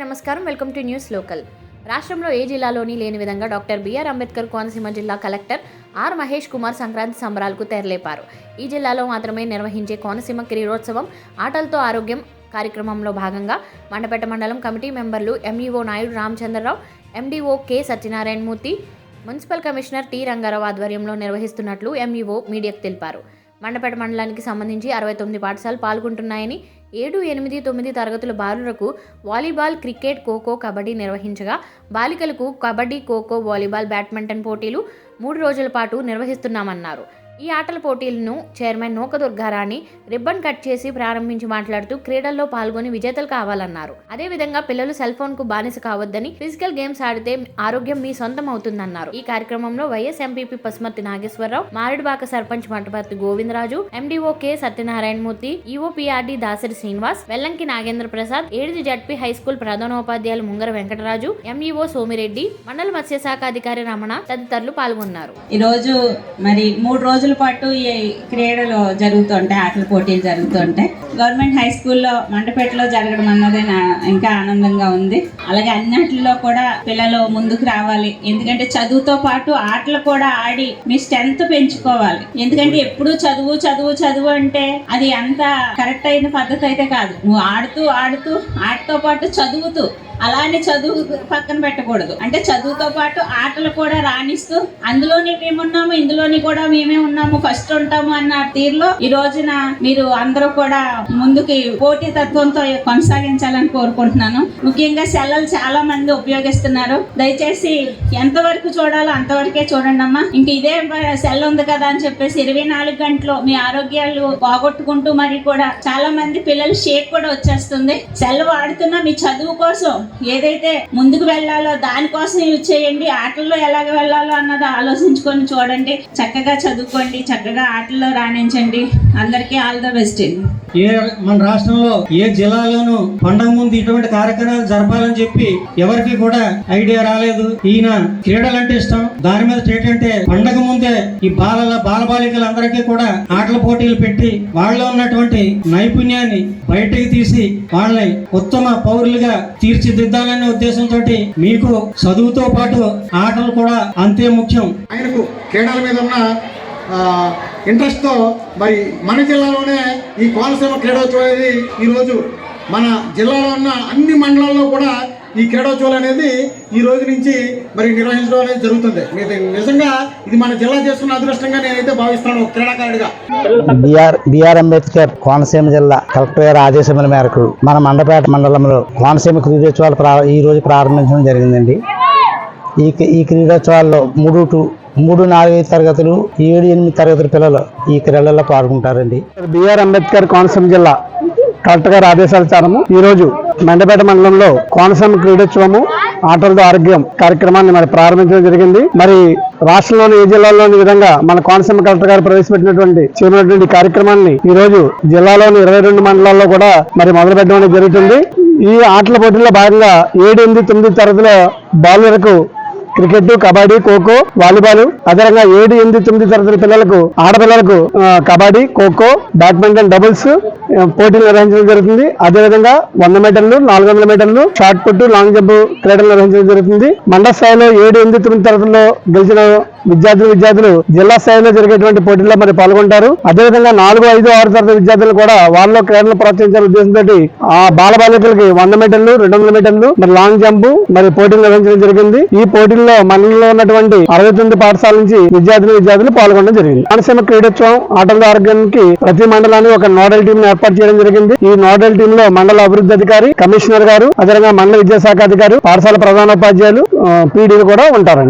నమస్కారం. Welcome to news local. రాష్ట్రంలో ఏ జిల్లాలోని లేని విధంగా డాక్టర్ బిఆర్ అంబేద్కర్ కోనసీమ జిల్లా కలెక్టర్ ఆర్ మహేష్ కుమార్ సంక్రాంతి సంబరాలకు తెరలేపారు. ఈ జిల్లాలో మాత్రమే నిర్వహించే కోనసీమ క్రీడోత్సవం ఆటలతో ఆరోగ్యం కార్యక్రమంలో భాగంగా మండపేట మండలం కమిటీ మెంబర్లు MEO Naidu Ramachandrarao MDO K Satyanarayanamurthy municipal commissioner T Rangarao ఆధ్వర్యంలో నిర్వహిస్తున్నట్లు ఎంఈఓ మీడియాకు తెలిపారు. మండపేట మండలానికి సంబంధించి అరవై తొమ్మిది పాఠశాలలు పాల్గొంటున్నాయని ఏడు ఎనిమిది తొమ్మిది తరగతుల బాలులకు వాలీబాల్ క్రికెట్ ఖోఖో కబడ్డీ నిర్వహించగా బాలికలకు కబడ్డీ ఖోఖో వాలీబాల్ బ్యాడ్మింటన్ పోటీలు మూడు రోజుల పాటు నిర్వహిస్తున్నామన్నారు. ఈ ఆటల పోటీలను చైర్మన్ నూక దుర్గారాణి రిబ్బన్ కట్ చేసి ప్రారంభించి మాట్లాడుతూ క్రీడల్లో పాల్గొని విజేతలు కావాలన్నారు. అదేవిధంగా పిల్లలు సెల్ ఫోన్కు బానిస కావద్దని ఫిజికల్ గేమ్స్ ఆడితే ఆరోగ్యం మీ సొంతం అవుతుందన్నారు ఈ కార్యక్రమంలో vice MPP Pasumarthi Nageswararao Maredubaka sarpanch Mantaparthi Govindaraju MDO K Satyanarayanamurthy EOPRD Dasari Srinivas Vellanki Nagendra Prasad ఏడిది ZP high school ప్రధానోపాధ్యాయులు ముంగర వెంకటరాజు ఎంఈఓ సోమిరెడ్డి మండల మత్స్యశాఖ అధికారి రమణ తదితరులు పాల్గొన్నారు. ఈ రోజు మరి మూడు రోజులు పాటు ఈ క్రీడలు జరుగుతుంటాయి ఆటల పోటీలు జరుగుతుంటాయి. గవర్నమెంట్ హై స్కూల్లో మండపేటలో జరగడం అన్నదే నా- ఇంకా ఆనందంగా ఉంది. అలాగే అన్నిటిలో కూడా పిల్లలు ముందుకు రావాలి. ఎందుకంటే చదువుతో పాటు ఆటలు కూడా ఆడి మీ స్ట్రెంత్ పెంచుకోవాలి. ఎందుకంటే ఎప్పుడు చదువు చదువు చదువు అంటే అది అంత కరెక్ట్ అయిన పద్ధతి అయితే కాదు. నువ్వు ఆడుతూ ఆడుతూ ఆటతో పాటు చదువుతూ అలానే చదువు పక్కన పెట్టకూడదు. అంటే చదువుతో పాటు ఆటలు కూడా రాణిస్తూ అందులోని మేమున్నాము ఇందులోని కూడా మేమే ఉన్నాము ఫస్ట్ ఉంటాము అన్న తీరులో ఈ రోజున మీరు అందరూ కూడా ముందుకి పోటీ తత్వంతో కొనసాగించాలని కోరుకుంటున్నాను. ముఖ్యంగా సెల్లలు చాలా మంది ఉపయోగిస్తున్నారు. దయచేసి ఎంతవరకు చూడాలో అంతవరకే చూడండి అమ్మా. ఇంక ఇదే సెల్ ఉంది కదా అని చెప్పేసి ఇరవై నాలుగు గంటలు మీ ఆరోగ్యాలు పోగొట్టుకుంటూ మరి కూడా చాలా మంది పిల్లలు షేక్ కూడా వచ్చేస్తుంది. సెల్ వాడుతున్నా మీ చదువు కోసం ఏదైతే ముందుకు వెళ్ళాలో దానికోసం యూజ్ చేయండి. ఆటల్లో ఎలాగ వెళ్ళాలో అన్నది ఆలోచించుకొని చూడండి. చక్కగా చదువుకోండి. చక్కగా ఆటల్లో రాణించండి. అందరికీ ఆల్ ద బెస్ట్ ఏ మన రాష్ట్రంలో ఏ జిల్లాలోనూ పండగ ముందు ఇటువంటి కార్యక్రమాలు జరపాలని చెప్పి ఎవరికి కూడా ఐడియా రాలేదు. ఈయన క్రీడలు అంటే ఇష్టం. దాని మీద ఏంటంటే పండగ ముందే ఈ బాలల బాల బాలికలందరికీ కూడా ఆటల పోటీలు పెట్టి వాళ్ళలో ఉన్నటువంటి నైపుణ్యాన్ని బయటకు తీసి వాళ్ళని ఉత్తమ పౌరులుగా తీర్చిదిద్దాలనే ఉద్దేశంతో మీకు చదువుతో పాటు ఆటలు కూడా అంతే ముఖ్యం. ఆయనకు క్రీడల మీద ఉన్న ఇంట్రెస్ట్తో మరి మన జిల్లాలోనే ఈ కోనసీమ క్రీడోత్సవం అనేది ఈరోజు మన జిల్లాలో ఉన్న అన్ని మండలాల్లో కూడా ఈ క్రీడోత్సవాలు అనేది ఈ రోజు నుంచి మరి నిర్వహించడం అనేది జరుగుతుంది. నిజంగా ఇది మన జిల్లా చేసుకున్న అదృష్టంగా నేనైతే భావిస్తున్నాను ఒక క్రీడాకారుడిగా. B R B R Ambedkar Konaseema జిల్లా కలెక్టర్ గారి ఆదేశముల మేరకు మన మండపేట మండలంలో కోనసీమ క్రీడోత్సవాలు ఈ రోజు ప్రారంభించడం జరిగిందండి. ఈ ఈ క్రీడోత్సవాల్లో మూడు టు మూడు నాలుగైదు తరగతులు ఏడు ఎనిమిది తరగతుల పిల్లలు ఈ క్రీడల్లో పాల్గొంటారండి. బిఆర్ అంబేద్కర్ కోనసీమ జిల్లా కలెక్టర్ గారి ఆదేశానుసారము ఈ రోజు మండపేట మండలంలో కోనసీమ క్రీడోత్సవము ఆటలతో ఆరోగ్యం కార్యక్రమాన్ని మరి ప్రారంభించడం జరిగింది. మరి రాష్ట్రంలోని ఏ జిల్లాలోని విధంగా మన కోనసీమ కలెక్టర్ గారు ప్రవేశపెట్టినటువంటి చేయనటువంటి కార్యక్రమాన్ని ఈ రోజు జిల్లాలోని ఇరవై రెండు మండలాల్లో కూడా మరి మొదలు పెట్టడం అనేది జరుగుతుంది. ఈ ఆటల పోటీల్లో భాగంగా ఏడు ఎనిమిది తొమ్మిది తరగతిలో బాలులకు క్రికెట్ కబడ్డీ ఖోఖో వాలీబాల్ అదనంగా ఏడు ఎనిమిది తొమ్మిది తరగతుల పిల్లలకు ఆడపిల్లలకు కబడ్డీ ఖోఖో బ్యాడ్మింటన్ డబుల్స్ పోటీలు నిర్వహించడం జరుగుతుంది. అదేవిధంగా వంద మీటర్లు నాలుగు వందల మీటర్లు షార్ట్ పుట్ లాంగ్ జంప్ క్రీడలు నిర్వహించడం జరుగుతుంది. మండల స్థాయిలో ఏడు ఎనిమిది తొమ్మిది తరగతుల్లో గెలిచిన విద్యార్థులు విద్యార్థులు జిల్లా స్థాయిలో జరిగేటువంటి పోటీల్లో మరి పాల్గొంటారు. అదేవిధంగా నాలుగు ఐదు ఆరు తరగతి విద్యార్థులు కూడా వాళ్ళలో క్రీడలు ప్రోత్సహించాలనే ఉద్దేశంతో ఆ బాల బాలికలకి వంద మీటర్లు రెండు వందల మీటర్లు మరి లాంగ్ జంప్ మరి పోటీలు నిర్వహించడం జరిగింది. ఈ పోటీల్లో మండలంలో ఉన్నటువంటి అరవై తొమ్మిది పాఠశాల నుంచి విద్యార్థులు విద్యార్థులు పాల్గొనడం జరిగింది. కోనసీమ క్రీడోత్సవం ఆటల ఆరోగ్యానికి ప్రతి మండలానికి ఒక నోడల్ టీం ఏర్పాటు చేయడం జరిగింది. ఈ నోడల్ టీం లో మండల అభివృద్ధి అధికారి కమిషనర్ గారు అదేవిధంగా మండల విద్యాశాఖ అధికారి పాఠశాల ప్రధానోపాధ్యాయులు పీడీలు కూడా ఉంటారండి.